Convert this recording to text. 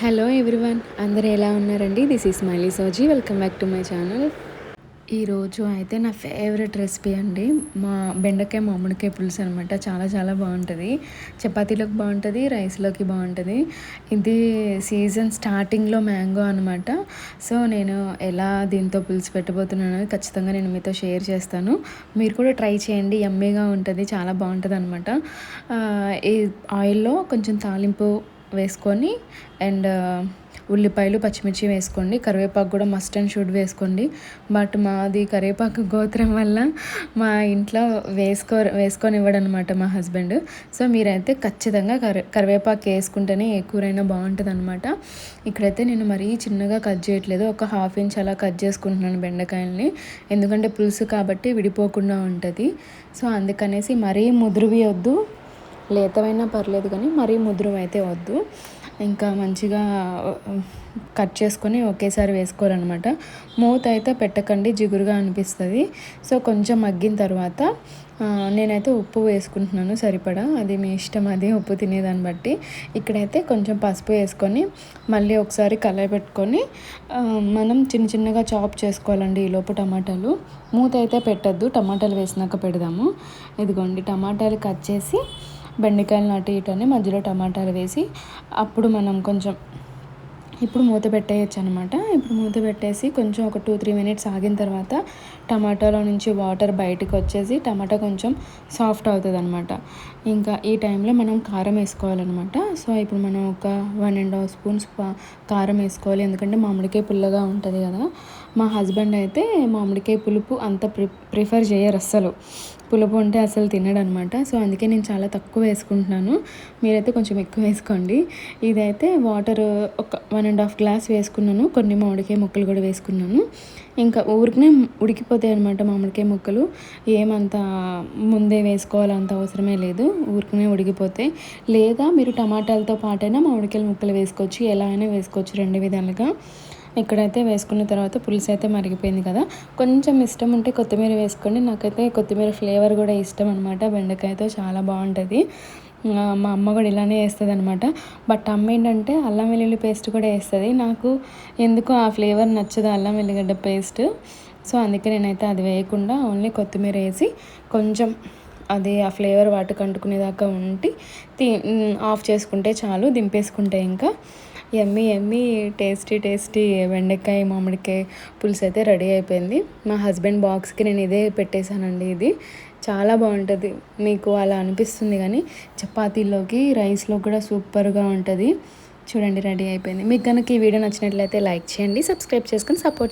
Hello everyone అందరు ఎలా ఉన్నారండి? This is Mylee Soji welcome back to my channel ఈరోజు అయితే నా ఫేవరెట్ రెసిపీ అండి మా బెండకాయ మామిడికాయ పులుసు అనమాట చాలా చాలా బాగుంటుంది. చపాతీలోకి బాగుంటుంది రైస్లోకి బాగుంటుంది. ఇది సీజన్ స్టార్టింగ్లో మ్యాంగో అనమాట సో నేను ఎలా దీంతో పులుసు పెట్టబోతున్నాను ఖచ్చితంగా నేను మీతో షేర్ చేస్తాను. మీరు కూడా ట్రై చేయండి ఎమ్మీగా ఉంటుంది చాలా బాగుంటుంది అనమాట ఈ ఆయిల్లో కొంచెం తాలింపు వేసుకొని అండ్ ఉల్లిపాయలు పచ్చిమిర్చి వేసుకోండి. కరివేపాకు కూడా మస్ట్ అండ్ షుడ్ వేసుకోండి. బట్ మాది కరివేపాకు గోత్రం వల్ల మా ఇంట్లో వేసుకో వేసుకొని ఇవ్వడనమాట మా హస్బెండ్. సో మీరైతే ఖచ్చితంగా కరి కరివేపాకు వేసుకుంటేనే ఏ కూరైనా బాగుంటుంది అనమాట ఇక్కడైతే నేను మరీ చిన్నగా కట్ చేయట్లేదు. ఒక హాఫ్ ఇంచ్ అలా కట్ చేసుకుంటున్నాను బెండకాయల్ని. ఎందుకంటే పులుసు కాబట్టి విడిపోకుండా ఉంటుంది. సో అందుకనేసి మరీ ముదురువి వద్దు. లేతవైనా పర్లేదు కానీ మరీ ముద్రం అయితే వద్దు. ఇంకా మంచిగా కట్ చేసుకొని ఒకేసారి వేసుకోవాలన్నమాట మూత అయితే పెట్టకండి జిగురుగా అనిపిస్తుంది. సో కొంచెం మగ్గిన తర్వాత నేనైతే ఉప్పు వేసుకుంటున్నాను సరిపడా. అది మీ ఇష్టం అది ఉప్పు తినేదాన్ని బట్టి. ఇక్కడైతే కొంచెం పసుపు వేసుకొని మళ్ళీ ఒకసారి కలయి పెట్టుకొని మనం చిన్న చిన్నగా చాప్ చేసుకోవాలండి ఈలోపు టమాటాలు. మూత అయితే పెట్టద్దు టమాటాలు వేసినాక పెడదాము. ఇదిగోండి టమాటాలు కట్ చేసి బెండకాయలు నాటి ఇటని మధ్యలో టమాటాలు వేసి అప్పుడు మనం కొంచెం ఇప్పుడు మూత పెట్టేయచ్చు అనమాట ఇప్పుడు మూత పెట్టేసి కొంచెం ఒక టూ త్రీ మినిట్స్ ఆగిన తర్వాత టమాటాలో నుంచి వాటర్ బయటకు వచ్చేసి టమాటా కొంచెం సాఫ్ట్ అవుతుంది అనమాట ఇంకా ఈ టైంలో మనం కారం వేసుకోవాలన్నమాట. సో ఇప్పుడు మనం ఒక వన్ అండ్ హాఫ్ స్పూన్స్ కారం వేసుకోవాలి. ఎందుకంటే మామిడికాయ పుల్లగా ఉంటుంది కదా. మా హస్బెండ్ అయితే మామిడికాయ పులుపు అంత ప్రి ప్రిఫర్ చేయరు అస్సలు. పులుపు ఉంటే అసలు తినడు అనమాట సో అందుకే నేను చాలా తక్కువ వేసుకుంటున్నాను. మీరైతే కొంచెం ఎక్కువ వేసుకోండి. ఇదైతే వాటర్ ఒక వన్ అండ్ హాఫ్ గ్లాస్ వేసుకున్నాను. కొన్ని మామిడికాయ ముక్కలు కూడా వేసుకున్నాను. ఇంకా ఊరికనే ఉడికిపోతాయి అనమాట మామిడికాయ ముక్కలు. ఏమంత ముందే వేసుకోవాలంత అవసరమే లేదు. ఊరికనే ఉడికిపోతాయి. లేదా మీరు టమాటాలతో పాటైనా మామిడికాయల ముక్కలు వేసుకోవచ్చు. ఎలా అయినా వేసుకోవచ్చు రెండు విధాలుగా. ఇక్కడైతే వేసుకున్న తర్వాత పులుసు అయితే మరిగిపోయింది కదా. కొంచెం ఇష్టం ఉంటే కొత్తిమీర వేసుకోండి. నాకైతే కొత్తిమీర ఫ్లేవర్ కూడా ఇష్టం అనమాట బెండకాయతో చాలా బాగుంటుంది. మా అమ్మ కూడా ఇలానే వేస్తుంది అనమాట బట్ అమ్మ ఏంటంటే అల్లం వెల్లుల్లి పేస్ట్ కూడా వేస్తుంది. నాకు ఎందుకు ఆ ఫ్లేవర్ నచ్చదు అల్లం వెల్లిగడ్డ పేస్ట్. సో అందుకే నేనైతే అది వేయకుండా ఓన్లీ కొత్తిమీర వేసి కొంచెం అది ఆ ఫ్లేవర్ వాటికి అంటుకునేదాకా ఉండి ఆఫ్ చేసుకుంటే చాలు దింపేసుకుంటే ఇంకా ఎమ్మి ఎమ్మి టేస్టీ టేస్టీ బెండకాయ మామిడికాయ పులుసు అయితే రెడీ అయిపోయింది. మా హస్బెండ్ బాక్స్కి నేను ఇదే పెట్టేశానండి ఇది. చాలా బాగుంటుంది. మీకు అలా అనిపిస్తుంది కానీ చపాతీలోకి రైస్లో కూడా సూపర్గా ఉంటుంది. చూడండి రెడీ అయిపోయింది. మీకు కనుక ఈ వీడియో నచ్చినట్లయితే లైక్ చేయండి సబ్స్క్రైబ్ చేసుకొని సపోర్ట్